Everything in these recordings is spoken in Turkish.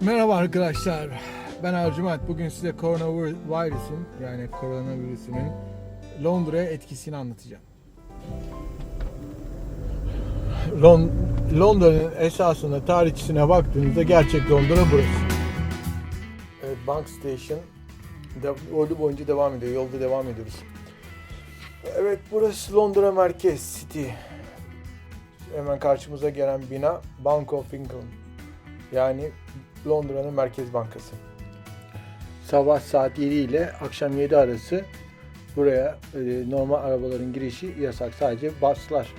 Merhaba arkadaşlar. Ben Ercüment. Bugün size koronavirüsün yani koronavirüsünün Londra'ya etkisini anlatacağım. Lon Londra'nın esasında tarihçisine baktığınızda gerçek Londra burası. Evet, Bank Station de, yolu boyunca devam ediyor. Yolda devam ediyoruz. Evet burası Londra Merkez City. Hemen karşımıza gelen bina Bank of England. Yani Londra'nın Merkez Bankası. Sabah saat 7 ile akşam 7 arası buraya e, normal arabaların girişi yasak. Sadece baslar.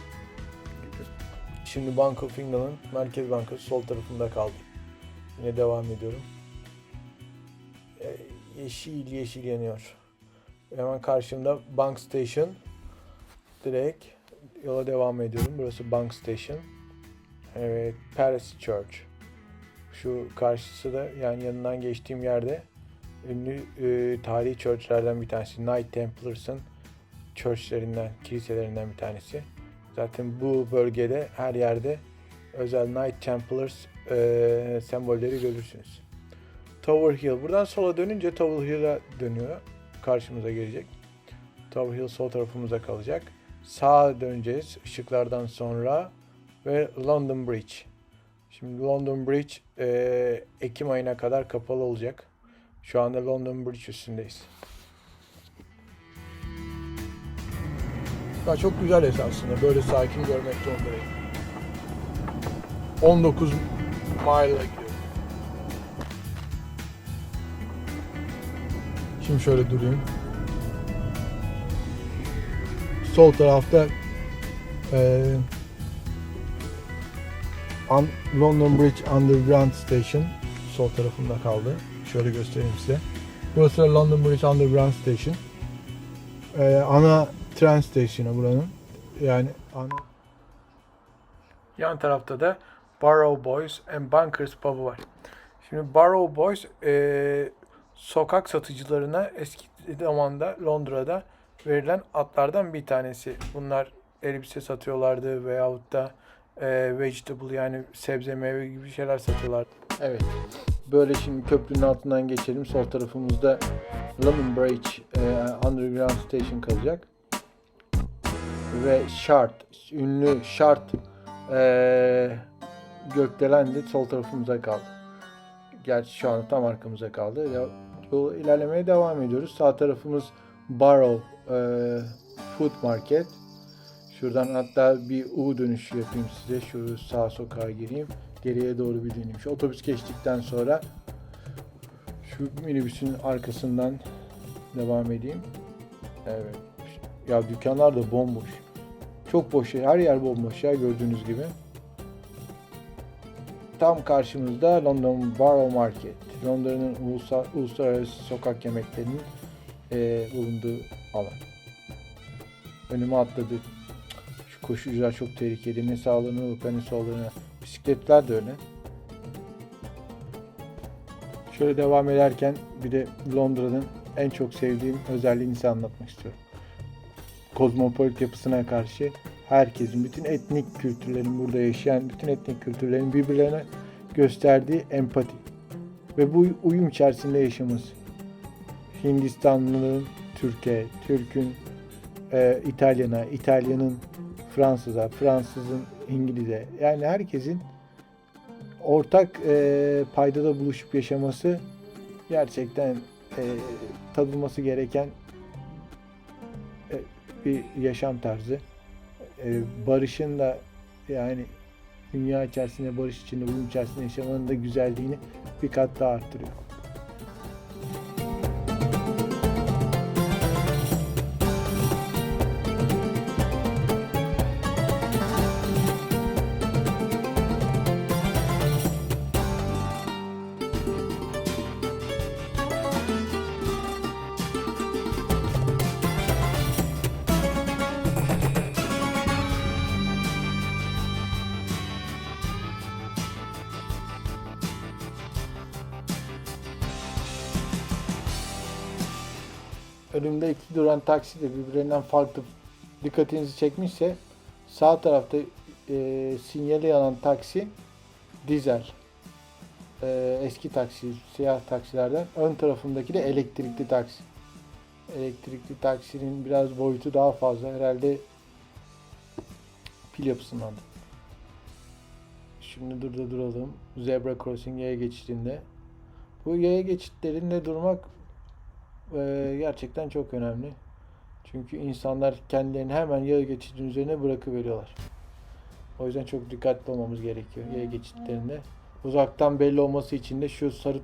Şimdi Bank of England'ın Merkez Bankası sol tarafında kaldı. Yine devam ediyorum. E, yeşil yeşil yanıyor. Hemen karşımda Bank Station. Direkt yola devam ediyorum. Burası Bank Station. Evet, Paris Church. Şu karşısı da yani yanından geçtiğim yerde ünlü e, tarihi churchlerden bir tanesi. Knight Templars'ın churchlerinden, kiliselerinden bir tanesi. Zaten bu bölgede her yerde özel Knight Templars e, sembolleri görürsünüz. Tower Hill. Buradan sola dönünce Tower Hill'a dönüyor. Karşımıza gelecek. Tower Hill sol tarafımıza kalacak. Sağa döneceğiz ışıklardan sonra ve London Bridge. Şimdi London Bridge e, Ekim ayına kadar kapalı olacak. Şu anda London Bridge üstündeyiz. Ya çok güzel esasında böyle sakin görmek Londra'yı. 19 mile'a gidiyor. Şimdi şöyle durayım. Sol tarafta eee An- London Bridge Underground Station sol tarafında kaldı. Şöyle göstereyim size. Burası London Bridge Underground Station. Ee, ana tren stasyonu buranın. Yani ana... Yan tarafta da Barrow Boys and Bunkers pub'u var. Şimdi Barrow Boys e, sokak satıcılarına eski zamanda Londra'da verilen atlardan bir tanesi. Bunlar elbise satıyorlardı veyahut da e, vegetable yani sebze meyve gibi şeyler satıyorlar. Evet. Böyle şimdi köprünün altından geçelim. Sol tarafımızda London Bridge e, Underground Station kalacak. Ve Shard, ünlü Shard e, gökdelen de sol tarafımıza kaldı. Gerçi şu an tam arkamıza kaldı. Yol ilerlemeye devam ediyoruz. Sağ tarafımız Barrow e, Food Market. Şuradan hatta bir U dönüşü yapayım size. Şu sağ sokağa gireyim. Geriye doğru bir döneyim. Şu otobüs geçtikten sonra şu minibüsün arkasından devam edeyim. Evet. Ya dükkanlar da bomboş. Çok boş. Her yer bomboş ya gördüğünüz gibi. Tam karşımızda London Borough Market. Londra'nın ulusal, uluslararası sokak yemeklerinin eee, bulunduğu alan. Önüme atladı. Şu koşucular çok tehlikeli. Ne sağlığına ne sollarına. Bisikletler de öyle. Şöyle devam ederken bir de Londra'nın en çok sevdiğim özelliğini size anlatmak istiyorum. Kozmopolit yapısına karşı herkesin, bütün etnik kültürlerin burada yaşayan bütün etnik kültürlerin birbirlerine gösterdiği empati ve bu uyum içerisinde yaşaması. Hindistanlı'nın Türkiye, Türk'ün e, İtalyan'a, İtalyan'ın Fransız'a, Fransız'ın İngiliz'e yani herkesin ortak e, paydada buluşup yaşaması gerçekten e, tadılması gereken e, bir yaşam tarzı. E, barışın da yani dünya içerisinde barış içinde, uyum içerisinde yaşamanın da güzelliğini bir kat daha arttırıyor. Önümde iki duran taksi de birbirinden farklı dikkatinizi çekmişse sağ tarafta e, sinyali yanan taksi dizel. e, eski taksi, siyah taksilerden. Ön tarafındaki de elektrikli taksi. Elektrikli taksinin biraz boyutu daha fazla. Herhalde pil yapısından. Şimdi burada duralım. Zebra crossing yaya geçidinde. Bu yaya geçitlerinde durmak e, gerçekten çok önemli. Çünkü insanlar kendilerini hemen yaya geçidinin üzerine bırakıveriyorlar. O yüzden çok dikkatli olmamız gerekiyor yaya geçitlerinde. Uzaktan belli olması için de şu sarı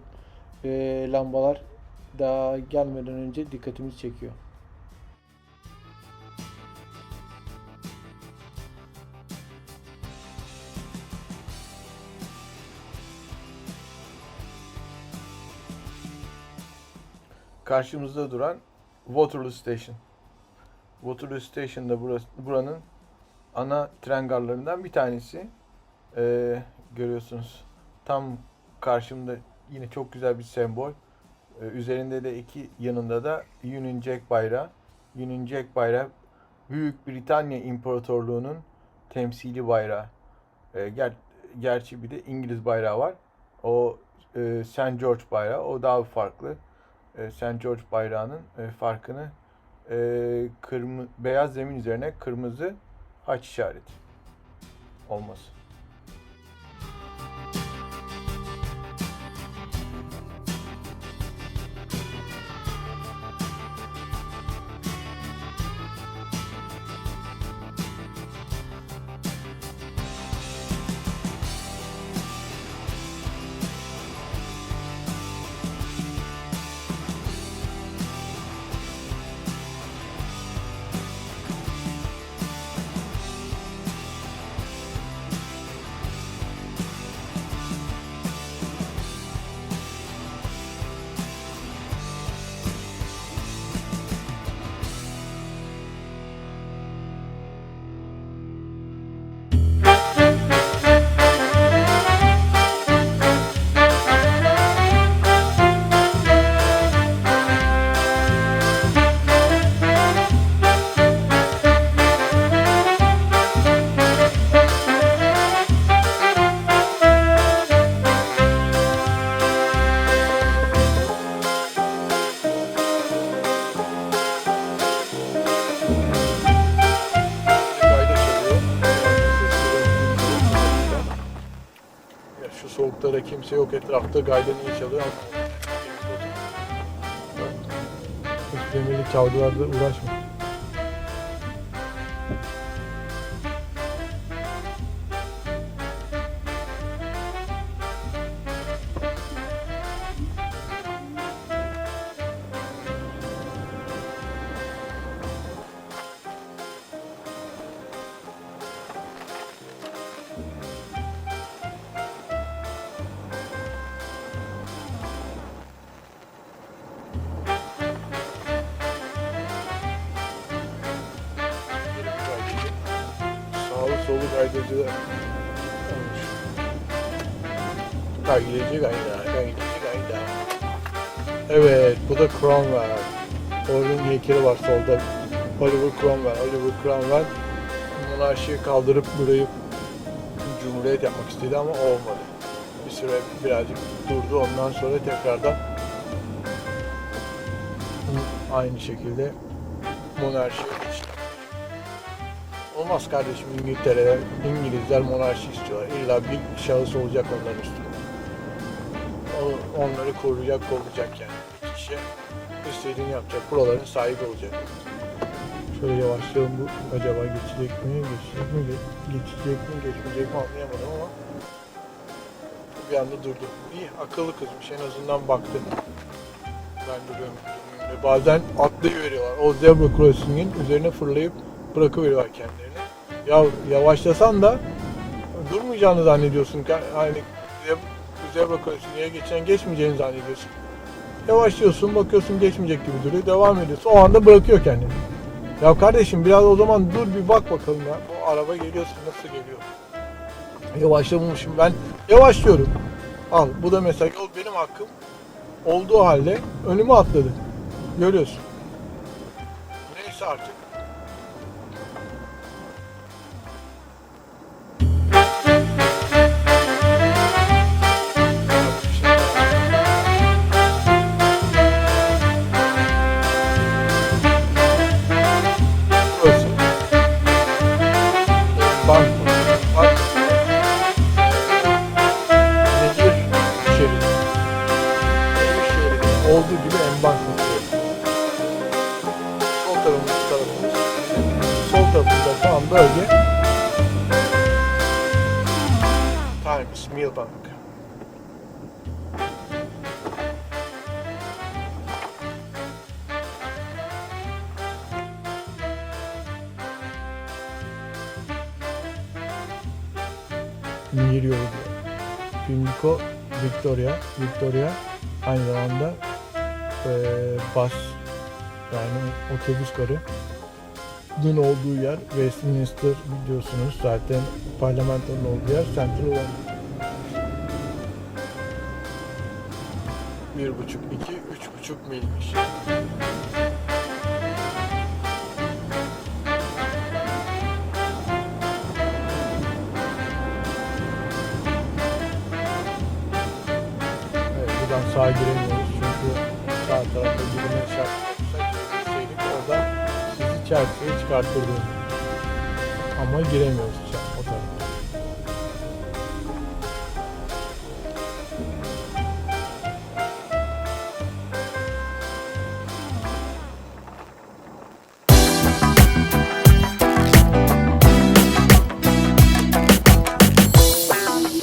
e, lambalar daha gelmeden önce dikkatimizi çekiyor. Karşımızda duran Waterloo Station. Waterloo Station da burası, buranın ana tren garlarından bir tanesi. Ee, görüyorsunuz tam karşımda yine çok güzel bir sembol. Ee, üzerinde de iki yanında da Union Jack bayrağı. Union Jack bayrağı Büyük Britanya İmparatorluğu'nun temsili bayrağı. Ee, ger gerçi bir de İngiliz bayrağı var. O e, St. George bayrağı. O daha farklı. E, St. George bayrağının e, farkını e, kırmızı beyaz zemin üzerine kırmızı haç işareti olması. Yok etrafta. Gayda niye çalıyor. Hiç demirli çalgılarla uğraşma. Solu gaydacılar olmuş. Gayda. Evet, bu da Cromwell. Orada heykeli var solda. Oliver Cromwell. Oliver Cromwell monarşiyi kaldırıp burayı cumhuriyet yapmak istedi ama olmadı. Bir süre birazcık durdu. Ondan sonra tekrardan aynı şekilde monarşiye geçti. Olmaz kardeşim İngiltere'de İngilizler monarşi istiyorlar. İlla bir şahıs olacak onların üstünde. Onları koruyacak, koruyacak yani. Bir kişi istediğini yapacak. Buraların sahibi olacak. Şöyle yavaşlayalım bu acaba geçecek mi, geçecek mi, ge- geçecek mi, geçmeyecek mi anlayamadım ama bir anda durdu. İyi, akıllı kızmış en azından baktı. Ben duruyorum. Ve bazen atlayıveriyorlar. O zebra crossing'in üzerine fırlayıp bırakıveriyorlar kendilerini. Ya yavaşlasan da durmayacağını zannediyorsun. Zeb- zebra crossing'e geçen geçmeyeceğini zannediyorsun. Yavaşlıyorsun, bakıyorsun geçmeyecek gibi duruyor. Devam ediyorsun. O anda bırakıyor kendini. Ya kardeşim biraz o zaman dur bir bak bakalım ya. Bu araba geliyorsun nasıl geliyor? Yavaşlamamışım ben. Yavaşlıyorum. Al bu da mesela yol benim hakkım. Olduğu halde önüme atladı. Görüyorsun. Neyse artık. Nehir yolu diyor. Pimlico Victoria. Victoria aynı zamanda eee bas yani otobüs garı dün olduğu yer Westminster biliyorsunuz zaten parlamentonun olduğu yer Central London. Bir buçuk, iki, üç buçuk milmiş. Buradan sağa giremiyoruz çünkü sağ tarafta girme şart olsa girebilseydik orada sizi Chelsea'ye çıkartırdı. Ama giremiyoruz o tarafa.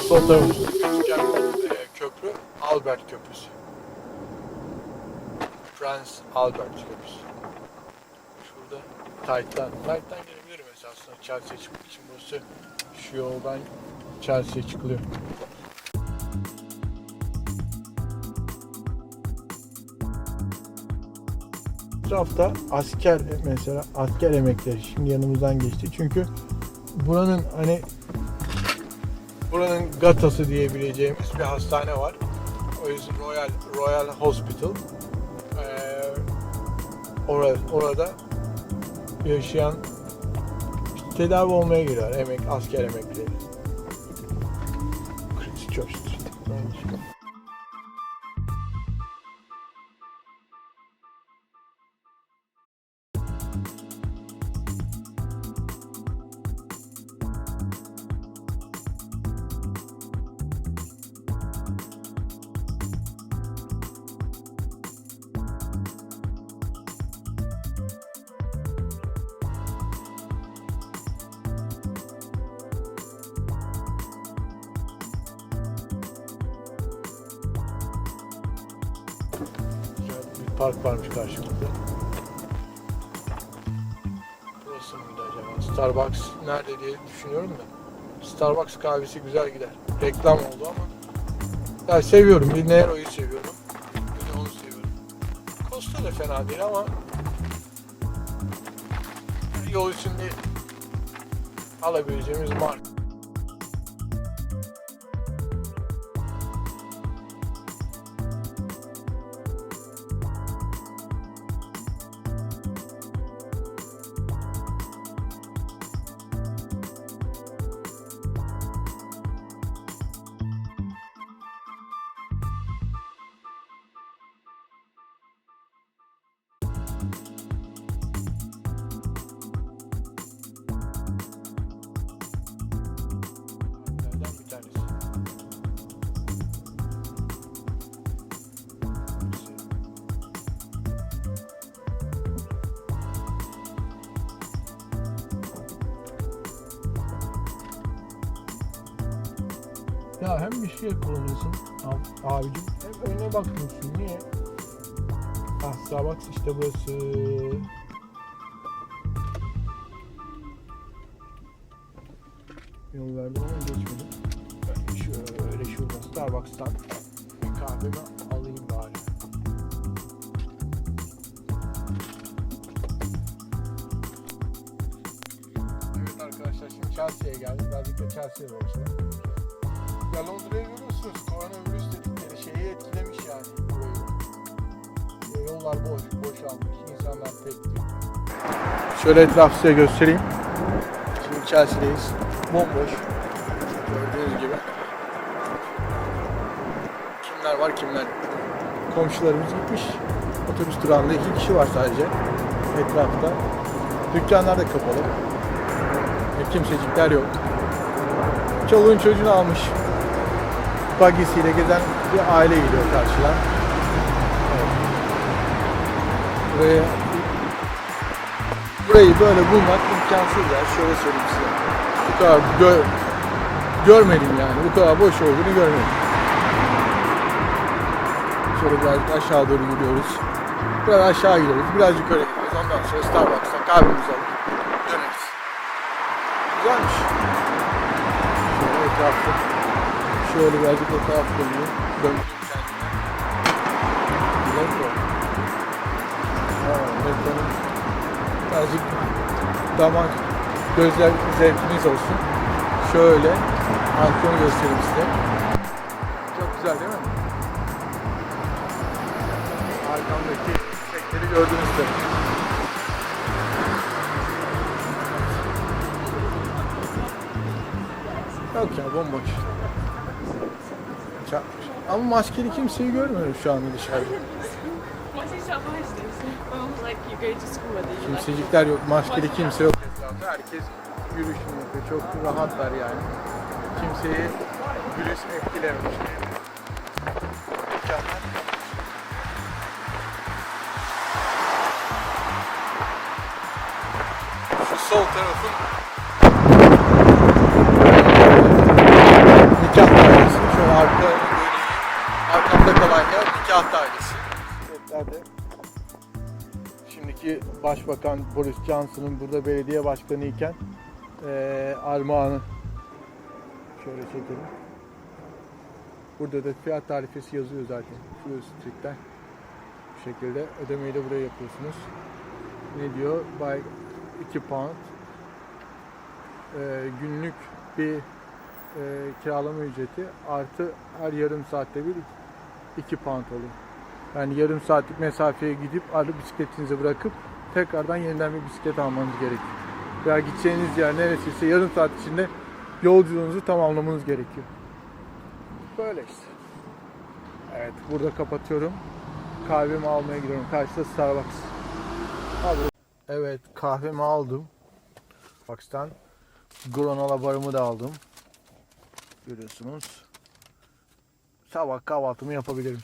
Sol Albert Köprüsü. Prens Albert Köprüsü. Şurada Tight'tan. Tight'tan gelebilirim esasında Chelsea'ye çıkmak için. Burası şu yoldan Chelsea'ye çıkılıyor. Etrafta asker mesela asker emekleri şimdi yanımızdan geçti. Çünkü buranın hani buranın gatası diyebileceğimiz bir hastane var. O yüzden Royal Royal Hospital. Ee, orada, orada yaşayan tedavi olmaya geliyorlar emek asker emeklileri. Christchurch park varmış karşımızda. Burası mıydı acaba? Starbucks nerede diye düşünüyorum da. Starbucks kahvesi güzel gider. Reklam oldu ama. Ya seviyorum. Bir Nero'yu seviyorum. Bir de onu seviyorum. Costa da fena değil ama yol içinde alabileceğimiz marka. Ya hem bir şey kullanıyorsun ab- abicim hem önüne bakmıyorsun. Niye? Ah Starbucks işte burası. Yol verdim ama geçmedim. Ben şöyle şuradan Starbucks'tan kahvemi alayım bari. Evet arkadaşlar şimdi Chelsea'ye geldik. Birazcık da Chelsea'ye dolaşalım. Ya Londra'yı görüyorsunuz. Koronavirüs dedikleri şeyi etkilemiş yani burayı. Yollar boş, boşalmış. İnsanlar tek. Şöyle etrafı size göstereyim. Şimdi Chelsea'deyiz. Bomboş. Gördüğünüz gibi. Kimler var kimler. Komşularımız gitmiş. Otobüs durağında iki kişi var sadece. Etrafta. Dükkanlar da kapalı. E, kimsecikler yok. Çoluğun çocuğunu almış. Bagisiyle gezen bir aile geliyor karşılar. Evet. Buraya Burayı böyle bulmak imkansız ya. Şöyle söyleyeyim size. Bu kadar gö görmedim yani. Bu kadar boş olduğunu görmedim. Şöyle birazcık aşağı doğru gidiyoruz. Biraz aşağı gidiyoruz. Biraz yukarı gidiyoruz. Ondan sonra Starbucks'ta kahvemizi alıp döneriz. Güzelmiş. Şöyle etrafı. Şöyle birazcık etrafı dönüyor. Kendime. Metro. Ha, metronun birazcık damak gözler zevkiniz olsun. Şöyle Ankonu göstereyim size. Çok güzel değil mi? Arkamdaki çiçekleri gördünüz tabii. Yok ya bomboş. Çarpmış. Ama maskeli kimseyi görmüyorum şu anda dışarıda. Kimsecikler yok, maskeli kimse yok. Herkes yürüyüşünü yapıyor. Çok rahatlar yani. Kimseyi virüs etkilememiş. Nikah dairesi. Bisikletlerde şimdiki Başbakan Boris Johnson'ın burada belediye başkanı iken eee armağanı şöyle çekelim. Burada da fiyat tarifesi yazıyor zaten. Flu Street'ten. Bu şekilde ödemeyi de buraya yapıyorsunuz. Ne diyor? By 2 pound. Eee, günlük bir eee, kiralama ücreti artı her yarım saatte bir 2 pound oluyor. Yani yarım saatlik mesafeye gidip alıp bisikletinizi bırakıp tekrardan yeniden bir bisiklet almanız gerekiyor. Veya gideceğiniz yer neresiyse yarım saat içinde yolculuğunuzu tamamlamanız gerekiyor. Böyle işte. Evet burada kapatıyorum. Kahvemi almaya gidiyorum. Karşıda Starbucks. Abi. Evet kahvemi aldım. Starbucks'tan. Granola barımı da aldım. Görüyorsunuz. Sabah kahvaltımı yapabilirim.